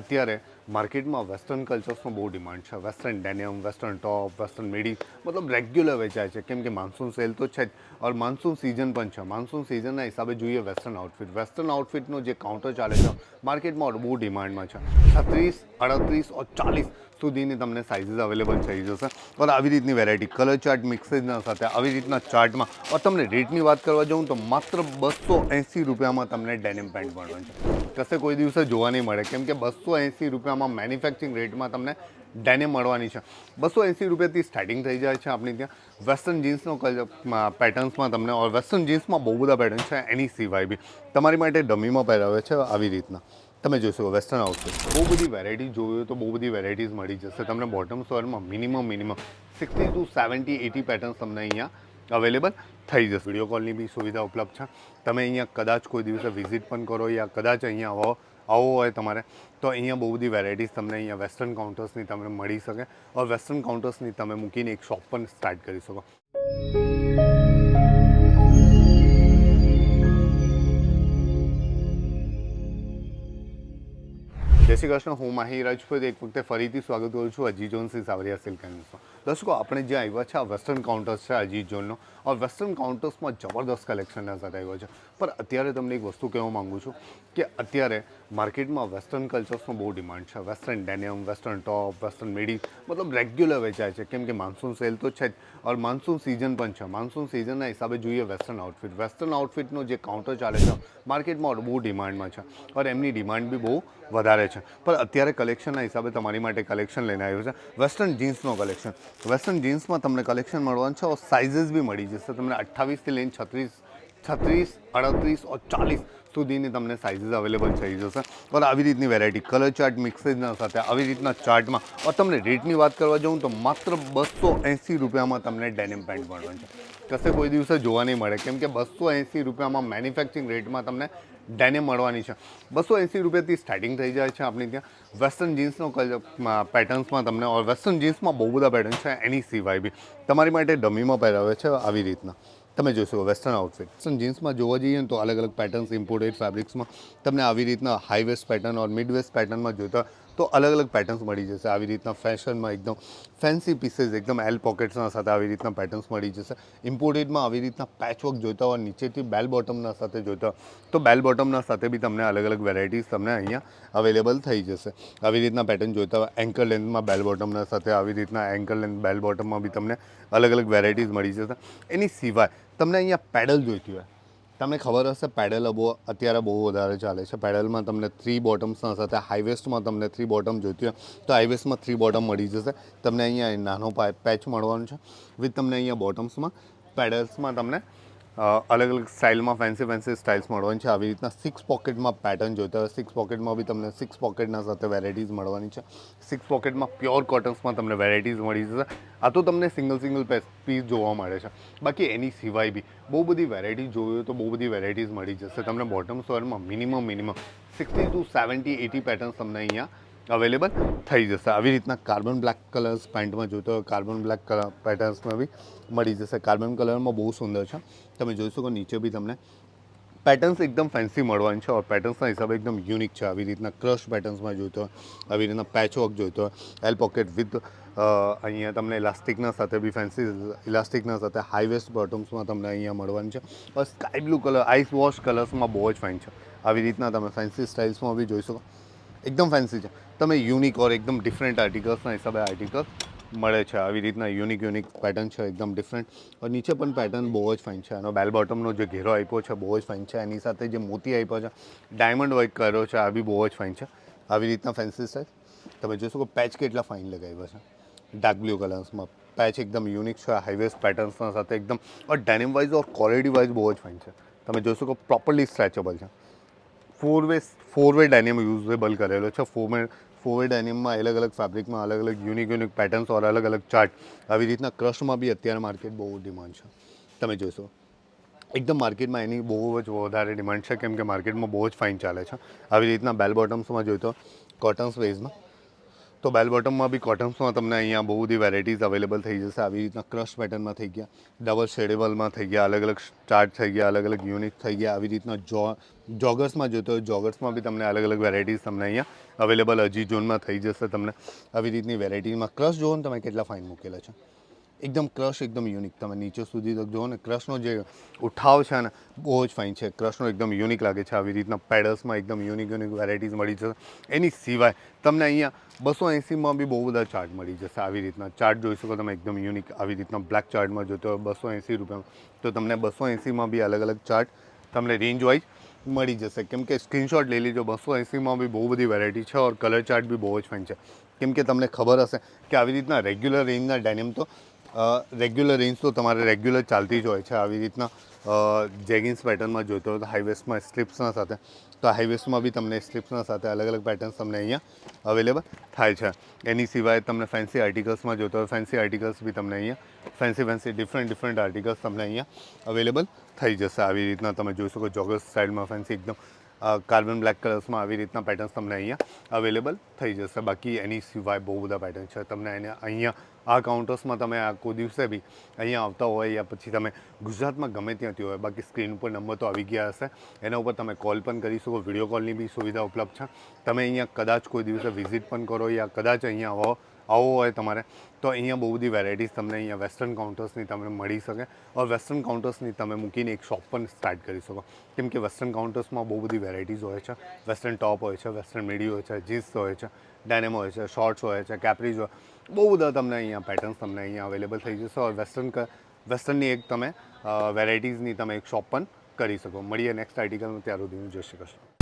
અત્યારે માર્કેટમાં વેસ્ટર્ન કલ્ચર્સનો બહુ ડિમાન્ડ છે. Western denim, western top, western midi, મતલબ રેગ્યુલર વેચાય છે. કેમ કે માન્સૂન સેલ તો છે જ. ઓર માન્સૂન સિઝન પણ છે. માન્સૂન સિઝનના હિસાબે જોઈએ વેસ્ટર્ન આઉટફિટ વેસ્ટર્ન આઉટફિટનો જે કાઉન્ટર ચાલે છે, માર્કેટમાં બહુ ડિમાન્ડમાં છે. છત્રીસ, અડત્રીસ ઓર ચાલીસ સુધીની તમને સાઇઝીસ અવેલેબલ થઈ જશે. ઓર આવી રીતની વેરાયટી કલર ચાર્ટ મિક્સેજના સાથે આવી રીતના ચાર્ટમાં ઓર તમને રેટની વાત કરવા જાઉં તો માત્ર બસો એંસી રૂપિયામાં તમને ડેનિમ પેન્ટ મળવાનું છે. કશે કોઈ દિવસે જોવા નહીં મળે. કેમ કે બસો એંસી રૂપિયામાં મેન્યુફેક્ચરિંગ રેટમાં તમને ડેનિમ મળવાની છે. બસો એંસી રૂપિયાથી સ્ટાર્ટિંગ થઈ જાય છે આપણી ત્યાં. વેસ્ટર્ન જીન્સનો પેટર્ન્સમાં તમને, ઓર વેસ્ટર્ન જીન્સમાં બહુ બધા પેટર્ન છે, એની સિવાય બી. તમારી માટે ડમીમાં પહેરાવે છે આવી રીતના. તમે જોશો વેસ્ટર્ન આઉટફિટ બહુ બધી વેરાયટી જોયું તો બહુ બધી વેરાયટીઝ મળી જશે. તમને bottom સ્વરમાં minimum minimum sixty to seventy eighty patterns તમને અહીંયા અવેલેબલ થઈ જશે. વીડિયો કોલની બી સુવિધા ઉપલબ્ધ છે. તમે અહીંયા કદાચ કોઈ દિવસે વિઝિટ પણ કરો યા કદાચ અહીંયા આવો આવો હોય તમારે, તો અહીંયા બહુ બધી વેરાયટીઝ તમને અહીંયા વેસ્ટર્ન કાઉન્ટર્સની તમને મળી શકે ઓર વેસ્ટર્ન કાઉન્ટર્સની તમે મૂકીને એક શોપ પણ સ્ટાર્ટ કરી શકો. જય શ્રી કૃષ્ણ, હું માહી રાજપૂત. એક વખતે ફરીથી સ્વાગત કરું છું અજી જોન્સી સાવરિયા સિલ્ક એન્ડમાં દર્શકો, આપણે જે આવ્યા છે, આ વેસ્ટર્ન કાઉન્ટર્સ છે અજી ઝોનનો ઓર વેસ્ટર્ન કાઉન્ટર્સમાં જબરદસ્ત કલેક્શન નજર આવ્યો છે. પણ અત્યારે તમને એક વસ્તુ કહેવા માગું છું કે અત્યારે માર્કેટમાં વેસ્ટર્ન કલ્ચર્સનો બહુ ડિમાન્ડ છે. Western denim western top western midi મતલબ રેગ્યુલર વેચાય છે. કેમ કે માન્સૂન સેલ તો છે જ. ઓર માન્સૂન સિઝન પણ છે. માન્સૂન સિઝનના હિસાબે જોઈએ વેસ્ટર્ન આઉટફિટ વેસ્ટર્ન આઉટફિટનો જે કાઉન્ટર ચાલે છે માર્કેટમાં બહુ ડિમાન્ડમાં છે. ઓર એમની ડિમાન્ડ બી બહુ વધારે છે. પણ અત્યારે કલેક્શનના હિસાબે તમારી માટે કલેક્શન લઈને આવ્યું છે. વેસ્ટર્ન જીન્સનો કલેક્શન વેસ્ટર્ન જીન્સમાં તમને કલેક્શન મળવાનું છે, ઓર સાઇઝીસ બી મળી જશે. તમને અઠ્ઠાવીસથી લઈને છત્રીસ છત્રીસ અડત્રીસ ઓર ચાલીસ સુધીની તમને સાઇઝીસ અવેલેબલ થઈ જશે ઓર આવી રીતની વેરાયટી કલર ચાર્ટ મિક્સેજના સાથે આવી રીતના ચાર્ટમાં ઓર તમને રેટની વાત કરવા જાઉં તો માત્ર બસો એંસી રૂપિયામાં તમને ડેનિમ પેન્ટ મળવાનું છે કશે કોઈ દિવસે જોવા નહીં મળે કેમ કે બસો એંસી રૂપિયામાં મેન્યુફેક્ચરિંગ રેટમાં તમને ડેનિમ મળવાની છે. બસો એંસી રૂપિયાથી સ્ટાર્ટિંગ થઈ જાય છે આપણી ત્યાં. વેસ્ટર્ન જીન્સનો પેટર્ન્સમાં તમને, ઓર વેસ્ટર્ન જીન્સમાં બહુ બધા પેટર્ન છે, એની સિવાય બી. તમારી માટે ડમીમાં પહેરાવે છે આવી રીતના. તમે જોશો વેસ્ટર્ન આઉટફિટ વેસ્ટર્ન જીન્સમાં જોવા જઈએ ને તો અલગ અલગ પેટર્ન્સ ઇમ્પોર્ટેડ ફેબ્રિક્સમાં તમને આવી રીતના high waist pattern or mid waist પેટર્નમાં જોતા તો અલગ અલગ પેટર્ન્સ મળી જશે. આવી રીતના ફેશનમાં એકદમ ફેન્સી પીસીસ એકદમ એલ પોકેટ્સના સાથે આવી રીતના પેટર્ન્સ મળી જશે. ઇમ્પોર્ટેડમાં આવી રીતના પેચવર્ક જોઈતા હોય, નીચેથી બેલ બોટમના સાથે જોઈતા હોય, તો બેલ બોટમના સાથે બી તમને અલગ અલગ વેરાયટીઝ તમને અહીંયા અવેલેબલ થઈ જશે. આવી રીતના પેટર્ન જોઈતા હોય એન્કર લેન્થમાં બેલ બોટમના સાથે આવી રીતના એન્કર લેન્થ બેલ બોટમમાં બી તમને અલગ અલગ વેરાયટીઝ મળી જશે. એની સિવાય તમને અહીંયા પેડલ જોઈતી હોય તમને ખબર હશે, પેડલ બહુ, અત્યારે બહુ વધારે ચાલે છે. પેડલમાં તમને થ્રી બોટમ્સના સાથે હાઈવેસ્ટમાં તમને થ્રી બોટમ જોઈતી હોય, તો હાઈવેસ્ટમાં થ્રી બોટમ મળી જશે. તમને અહીંયા નાનો પેચ મળવાનું છે. વિથ તમને અહીંયા બોટમ્સમાં પેડલ્સમાં તમને અલગ અલગ સ્ટાઇલમાં, ફેન્સી ફેન્સી સ્ટાઇલ્સ મળવાની છે. આવી રીતના સિક્સ પોકેટમાં પેટર્ન જોઈતા હોય. સિક્સ પોકેટમાં બી તમને સિક્સ પોકેટના સાથે વેરાયટીઝ મળવાની છે. સિક્સ પોકેટમાં પ્યોર કોટન્સમાં તમને વેરાયટીઝ મળી જશે. આ તો તમને સિંગલ સિંગલ પીસ જોવા મળે છે. બાકી એની સિવાય બી બહુ બધી વેરાયટી જોવી તો બહુ બધી વેરાયટીઝ મળી જશે. તમને bottom સ્વરમાં minimum minimum sixty to seventy eighty patterns તમને અહીંયા અવેલેબલ થઈ જશે. આવી રીતના કાર્બન બ્લેક કલર્સ પેન્ટમાં જોઈતો હોય કાર્બન બ્લેક કલર પેટર્ન્સમાં બી મળી જશે. કાર્બન કલરમાં બહુ સુંદર છે. તમે જોઈ શકો નીચે બી તમને પેટર્ન્સ એકદમ ફેન્સી મળવાની છે. ઓર પેટર્ન્સના હિસાબે એકદમ યુનિક છે. આવી રીતના ક્રશ પેટર્ન્સમાં જોઈતો હોય આવી રીતના પેચવર્ક જોઈતો હોય એલ પોકેટ વિથ અહીંયા તમને ઇલાસ્ટિકના સાથે બી ફેન્સી ઇલાસ્ટિકના સાથે હાઈ વેસ્ટ બોટમ્સમાં તમને અહીંયા મળવાની છે. Sky blue colour ice wash કલર્સમાં બહુ જ ફાઇન છે. આવી રીતના તમે ફેન્સી સ્ટાઇલ્સમાં બી જોઈ શકો. એકદમ ફેન્સી છે. તમે યુનિક ઓર એકદમ ડિફરન્ટ આર્ટિકલ્સના હિસાબે આર્ટિકલ મળે છે. આવી રીતના યુનિક યુનિક પેટર્ન છે, એકદમ ડિફરન્ટ અને નીચે પણ પેટર્ન બહુ જ ફાઇન છે. એનો બેલ બોટમનો જે ઘેરો આપ્યો છે બહુ જ ફાઇન છે. એની સાથે જે મોતી આપ્યો છે ડાયમંડ વર્ક કર્યો છે, આ બી બહુ જ ફાઇન છે. આવી રીતના ફેન્સી સ્ટાઇલ તમે જોઈ શકો પેચ કેટલા ફાઇન લગાવ્યા છે. ડાર્ક બ્લુ કલર્સમાં પેચ એકદમ યુનિક છે. હાઈવેસ પેટર્ન્સના સાથે એકદમ or denim wise or quality wise બહુ જ ફાઇન છે. તમે જોઈ શકો પ્રોપરલી સ્ટ્રેચેબલ છે. Four way four way denim usable કરેલો છે. ફોર વે ફોર ડેનિમમાં અલગ અલગ ફેબ્રિકમાં અલગ અલગ યુનિક યુનિક પેટર્ન્સ ઓર અલગ અલગ ચાર્ટ આવી રીતના ક્રશમાં બી અત્યારે માર્કેટ બહુ ડિમાન્ડ છે. તમે જોશો. એકદમ માર્કેટમાં એની બહુ જ વધારે ડિમાન્ડ છે, કેમ કે માર્કેટમાં બહુ જ ફાઇન ચાલે છે. આવી રીતના બેલ બોટમ્સમાં જોઈતો કોટન્સ વેઝમાં તો બેલ બોટમમાં બી કોટન્સમાં તમને અહીંયા બહુ બધી વેરાયટીઝ અવેલેબલ થઈ જશે. આવી રીતના ક્રશ પેટર્નમાં થઈ ગયા. ડબલ શેડેબલમાં થઈ ગયા, અલગ અલગ ચાર્ટ થઈ ગયા, અલગ અલગ યુનિટ થઈ ગયા. આવી રીતના જો જોગર્સમાં જોતો હોય જોગર્સમાં બી તમને અલગ અલગ વેરાયટીઝ તમને અહીંયા અવેલેબલ હજી ઝોનમાં થઈ જશે તમને. આવી રીતની વેરાયટીમાં ક્રશ જોવો તમે કેટલા ફાઇન મૂકેલા છે. એકદમ ક્રશ, એકદમ યુનિક તમે નીચે સુધી તક જુઓ ને, ક્રશનો જે ઉઠાવ છે ને, બહુ જ ફાઇન છે. ક્રશનો એકદમ યુનિક લાગે છે. આવી રીતના પેડલ્સમાં એકદમ યુનિક યુનિક વેરાયટીઝ મળી જશે. એની સિવાય તમને અહીંયા બસો એંસીમાં બી બહુ બધા ચાર્ટ મળી જશે. આવી રીતના ચાર્ટ જોઈ શકો તમે, એકદમ યુનિક આવી રીતના બ્લેક ચાર્ટમાં જોતો હોય બસો એંસી રૂપિયામાં તો તમને બસો એંસીમાં બી અલગ અલગ ચાર્ટ તમને રેન્જ વાઇઝ મળી જશે. કેમ કે સ્ક્રીનશોટ લઈ લેજો, બસો એંસીમાં બી બહુ બધી વેરાયટી છે ઓર કલર ચાર્ટ બી બહુ જ ફાઇન છે. કેમ કે તમને ખબર હશે કે આવી રીતના રેગ્યુલર રેન્જના ડેનિમ તો રેગ્યુલર રેન્જ તો તમારે રેગ્યુલર ચાલતી જ હોય છે. આવી રીતના જેગિન્સ પેટર્નમાં જોઈતો હોય તો હાઈવેસ્ટમાં સ્ટ્રીપ્સના સાથે, તો હાઈવેસ્ટમાં બી તમને સ્ટ્રીપ્સના સાથે અલગ અલગ પેટર્ન્સ તમને અહીંયા અવેલેબલ થાય છે. એની સિવાય તમને ફેન્સી આર્ટિકલ્સમાં જોતો હોય ફેન્સી આર્ટિકલ્સ બી તમને અહીંયા fancy fancy different different articles તમને અહીંયા અવેલેબલ થઈ જશે. આવી રીતના તમે જોઈ શકો જોગર્સ સાઇડમાં ફેન્સી એકદમ કાર્બન બ્લેક કલર્સમાં આવી રીતના પેટર્ન્સ તમને અહીંયા અવેલેબલ થઈ જશે. બાકી એની સિવાય બહુ બધા પેટર્ન છે. તમને એને અહીંયા આ કાઉન્ટર્સમાં તમે આ કોઈ દિવસે બી અહીંયા આવતા હોય યા પછી તમે ગુજરાતમાં ગમે ત્યાંથી હોય, બાકી સ્ક્રીન ઉપર નંબર તો આવી ગયા હશે. એના ઉપર તમે કોલ પણ કરી શકો. વીડિયો કોલની બી સુવિધા ઉપલબ્ધ છે. તમે અહીંયા કદાચ કોઈ દિવસે વિઝિટ પણ કરો યા કદાચ અહીંયા આવો આવો હોય તમારે, તો અહીંયા બહુ બધી વેરાયટીઝ તમને અહીંયા વેસ્ટર્ન કાઉન્ટર્સની તમને મળી શકે ઓર વેસ્ટર્ન કાઉન્ટર્સની તમે મૂકીને એક શોપ પણ સ્ટાર્ટ કરી શકો. કેમ કે વેસ્ટર્ન કાઉન્ટર્સમાં બહુ બધી વેરાયટીઝ હોય છે. વેસ્ટર્ન ટોપ હોય છે, વેસ્ટર્ન મીડી હોય છે, જીન્સ હોય છે, ડેનેમ હોય છે, શોર્ટ્સ હોય છે, કેપરીઝ હોય, બહુ બધા તમને અહીંયા પેટર્ન્સ તમને અહીંયા અવેલેબલ થઈ જશે ઓર વેસ્ટર્ન વેસ્ટર્નની એક તમે વેરાયટીઝની તમે એક શોપ પણ કરી શકો. મળીએ નેક્સ્ટ આર્ટિકલમાં ત્યાર સુધીનું શ્રી કૃષ્ણ.